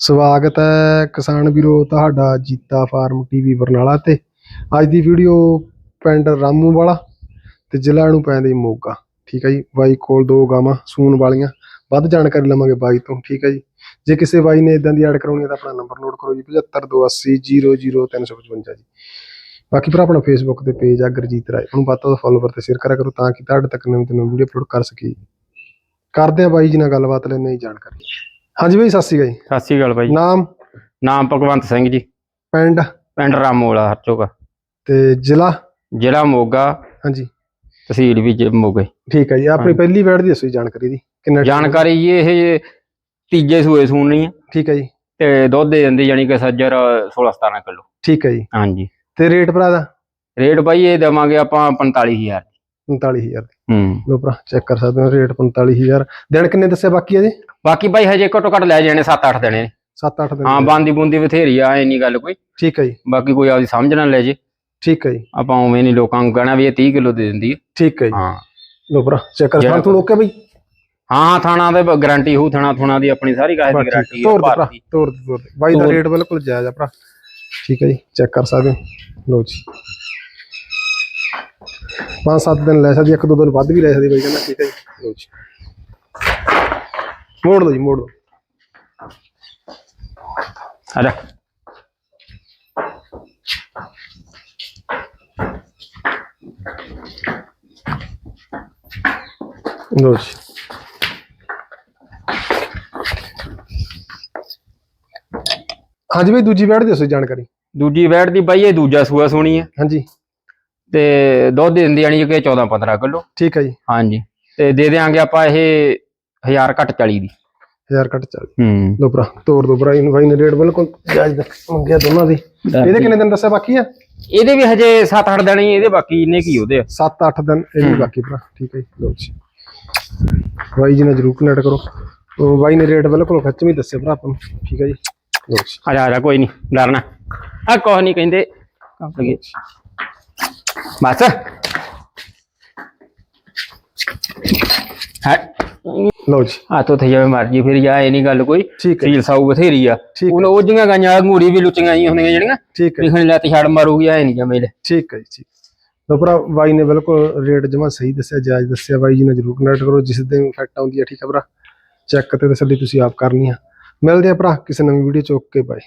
ਸਵਾਗਤ ਹੈ ਕਿਸਾਨ ਵੀਰੋ ਤੁਹਾਡਾ ਜੀਤਾ ਫਾਰਮ ਟੀਵੀ ਬਰਨਾਲਾ ਤੇ। ਅੱਜ ਦੀ ਵੀਡੀਓ ਪਿੰਡ ਰਾਮੂ ਵਾਲਾ ਤੇ ਜ਼ਿਲ੍ਹਾ ਨੂੰ ਪੈਂਦਾ ਜੀ ਮੋਗਾ। ਠੀਕ ਹੈ ਜੀ, ਬਾਈ ਕੋਲ ਦੋ ਗਾਵਾਂ ਸੂਣ ਵਾਲੀਆਂ। ਵੱਧ ਜਾਣਕਾਰੀ ਲਵਾਂਗੇ ਬਾਈ ਤੋਂ, ਠੀਕ ਹੈ ਜੀ। ਜੇ ਕਿਸੇ ਬਾਈ ਨੇ ਇਦਾਂ ਦੀ ਐਡ ਕਰਾਉਣੀ ਹੈ ਤਾਂ ਆਪਣਾ ਨੰਬਰ ਨੋਟ ਕਰੋ ਜੀ 7528000355 ਜੀ। ਬਾਕੀ ਭਰਾ, ਆਪਣਾ ਫੇਸਬੁੱਕ ਤੇ ਪੇਜ ਆ, ਗੁਰਜੀਤ ਰਾਏ। ਉਹਨੂੰ ਵੱਧ ਤੋਂ ਫੋਲੋਵਰ ਤੇ ਸ਼ੇਅਰ ਕਰਿਆ ਕਰੋ ਤਾਂ ਕਿ ਤੁਹਾਡੇ ਤੱਕ ਨਵੀਂ ਤੋਂ ਨਵੀਂ ਵੀਡੀਓ ਅਪਲੋਡ ਕਰ ਸਕੀਏ। ਕਰਦੇ ਆ ਬਾਈ ਜੀ ਨਾਲ ਗੱਲਬਾਤ ਲੈਣੇ ਜਾਣਕਾਰੀ। ਹਾਂਜੀ ਬਾਈ ਸਤਿ ਸ਼੍ਰੀ ਅਕਾਲ ਜੀ। ਸਤਿ ਸ਼੍ਰੀ ਅਕਾਲ ਬਾਈ। ਨਾਮ? ਨਾਮ ਭਗਵੰਤ ਸਿੰਘ ਜੀ। ਪਿੰਡ? ਪਿੰਡ ਰਾਮੋਲਾ ਹਰਚੋਗਾ ਤੇ ਜ਼ਿਲ੍ਹਾ? ਜ਼ਿਲ੍ਹਾ ਮੋਗਾ। ਹਾਂਜੀ। ਤਹਿਸੀਲ ਵੀ ਜ- ਮੋਗੇ। ਠੀਕ ਹੈ ਜੀ ਆਪਣੀ ਹਾਂਜੀ। ਪਹਿਲੀ ਬੈਠ ਦੀ ਦੱਸੋ ਜੀ ਜਾਣਕਾਰੀ ਦੀ ਕਿੰਨਾ time ਜਾਣਕਾਰੀ ਜੀ ਇਹ ਤੀਜੇ ਸੂਏ ਸੂਣੀ ਆ। ਠੀਕ ਹੈ ਜੀ। ਤੇ ਦੁੱਧ ਦੇ ਦਿੰਦੀ ਯਾਨੀ ਕਿ ਸੱਜਰ 16 17 ਕਿਲੋ। ਠੀਕ ਹੈ ਜੀ। ਹਾਂਜੀ। ਤੇ ਰੇਟ ਭਰਾ ਦਾ? ਰੇਟ ਬਾਈ ਇਹ ਦੇਵਾਂਗੇ ਆਪਾਂ 45000 39000 ਹੂੰ। ਲੋ ਭਰਾ ਚੈੱਕ ਕਰ ਸਕਦੇ ਹੋ ਰੇਟ 45000 ਦਿਨ ਕਿੰਨੇ ਦੱਸਿਆ ਬਾਕੀ ਹੈ ਜੀ ਬਾਕੀ ਬਾਈ ਹਜੇ ਘੱਟੋ ਘੱਟ ਲੈ ਜਾਣੇ 7-8 ਦਿਨੇ 7-8 ਦਿਨ ਹਾਂ ਬਾਂਦੀ ਬੂੰਦੀ ਬਥੇਰੀ ਆ ਐ ਨਹੀਂ ਗੱਲ ਕੋਈ। ਠੀਕ ਹੈ ਜੀ। ਬਾਕੀ ਕੋਈ ਆਪਦੀ ਸਮਝ ਨਾ ਲੈ ਜੇ। ਠੀਕ ਹੈ ਜੀ। ਆਪਾਂ ਉਵੇਂ ਨਹੀਂ ਲੋਕਾਂ ਨੂੰ ਕਹਿਣਾ ਵੀ ਇਹ 30 ਕਿਲੋ ਦੇ ਦਿੰਦੀ ਹੈ। ਠੀਕ ਹੈ ਜੀ। ਹਾਂ। ਲੋ ਭਰਾ ਚੈੱਕ ਕਰ ਸਾਨੂੰ ਤੋਂ ਓਕੇ ਬਈ? ਹਾਂ ਹਾਂ ਥਾਣਾ ਦੇ ਗਾਰੰਟੀ ਹੋਊ ਥਾਣਾ ਥੁਣਾ ਦੀ ਆਪਣੀ ਸਾਰੀ ਕਾਹੇ ਦੀ ਗਾਰੰਟੀ ਹੈ ਭਾਰਤ ਤੋਰ ਤੋਰ ਬਾਈ ਦਾ। ਰੇਟ ਬਿਲਕੁਲ ਜਾਇਜ਼ ਆ ਭਰਾ। ਠੀਕ ਹੈ ਜੀ ਚੈੱਕ ਕਰ ਸਕਦੇ ਹੋ। ਲੋ ਜੀ। ਪੰਜ ਸੱਤ ਦਿਨ ਲੈ ਸਕਦੀ ਇੱਕ ਦੋ ਦਿਨ ਵੱਧ ਵੀ ਲੈ ਸਕਦੀ ਬਾਈ ਕਹਿੰਦਾ ਠੀਕ ਹੈ ਜੀ। ਮੋੜ ਦੋ ਜੀ ਮੋੜ ਦੋ। ਆ ਜਾ। ਲੋ ਜੀ। ਹਾਂਜੀ ਬਈ ਦੂਜੀ ਬੈਠ ਦੱਸੋ ਜਾਣਕਾਰੀ। ਦੂਜੀ ਵੈਟ ਦੀ ਬਾਈ ਇਹ ਦੂਜਾ ਸੂਆ ਸੋਣੀ ਹੈ ਹਾਂਜੀ। ਤੇ ਦੁੱਧ ਦਿੰਦੀ ਜਾਣੀ ਕਿ 14 15 ਕਿਲੋ। ਠੀਕ ਹੈ ਜੀ। ਹਾਂਜੀ। ਤੇ ਦੇ ਦੇਾਂਗੇ ਆਪਾਂ ਇਹ 1000 ਘੱਟ 40 ਦੀ। ਹਜ਼ਾਰ ਕੱਟ ਚੱਲ। ਹੂੰ। ਲੋ ਭਰਾ ਤੋਰ ਦੋ ਭਰਾ ਇਹਨੂੰ ਬਾਈ ਨੇ ਰੇਟ ਬਿਲਕੁਲ ਜਾਇਜ਼ ਮੰਗਿਆ ਦੋਨਾਂ ਦੀ। ਇਹਦੇ ਕਿੰਨੇ ਦਿਨ ਦੱਸਿਆ ਬਾਕੀ ਆ? ਇਹਦੇ ਵੀ ਹਜੇ 7-8 ਦਿਨ ਹੀ ਇਹਦੇ ਬਾਕੀ ਇੰਨੇ ਕੀ ਉਹਦੇ ਆ। 7-8 ਦਿਨ ਇਹ ਵੀ। ਬਾਕੀ ਭਰਾ ਠੀਕ ਹੈ ਲੋ ਜੀ। ਬਾਈ ਜੀ ਨਾਲ ਜਰੂਰ ਕਨੈਕਟ ਕਰੋ। ਉਹ ਬਾਈ ਨੇ ਰੇਟ ਬਿਲਕੁਲ ਖੱਚ ਵੀ ਦੱਸਿਆ ਭਰਾ ਆਪਾਂ ਨੂੰ ਠੀਕ ਹੈ ਜੀ। ਲੋ ਜੀ। ਆ ਜਾ ਕੋਈ ਨਹੀਂ ਡਰਨਾ। ਆ ਕੁਛ ਨਹੀਂ ਕਹਿੰਦੇ। ਗਏ ਬਸ ਹੈ? ਲੋ ਜੀ। ਆ ਤੋ ਤੇ ਜਿਵੇਂ ਮਰਜ਼ੀ ਫਿਰ ਜਾ ਇਹ ਨਹੀਂ ਗੱਲ ਕੋਈ। ਠੀਕ ਹੈ। ਸੀਲ ਸਾਊ ਬਥੇਰੀ ਆ। ਠੀਕ ਹੁਣ ਉਹ ਜੀਆਂ ਗਾਈਆਂ ਅੰਗੂਰੀ ਵੀ ਲੁੱਚੀਆਂ ਹੀ ਹੁੰਦੀਆਂ ਜਿਹੜੀਆਂ ਠੀਕ ਹੈ। ਲਿਖਣ ਲੱਤ ਛੜ ਮਾਰੂਗੀ ਐ ਨਹੀਂ ਜਮੇਲੇ ਠੀਕ ਹੈ ਜੀ ਠੀਕ। ਲੋ ਭਰਾ ਬਾਈ ਨੇ ਬਿਲਕੁਲ ਰੇਟ ਜਮਾ ਸਹੀ ਦੱਸਿਆ ਜਾਇਜ਼ ਦੱਸਿਆ। ਬਾਈ ਜੀ ਨਾਲ ਜਰੂਰ ਕਨੈਕਟ ਕਰੋ ਜਿਸ ਦਿਨ ਇਫੈਕਟ ਆਉਂਦੀ ਹੈ ਠੀਕ ਹੈ ਭਰਾ? ਚੈੱਕ ਤੇ ਤਸੱਲੀ ਤੁਸੀਂ ਆਪ ਕਰਨੀ ਆ। ਮਿਲਦੇ ਆ ਭਰਾ ਕਿਸੇ ਨਵੀਂ ਵੀਡੀਓ ਚ। Okay bye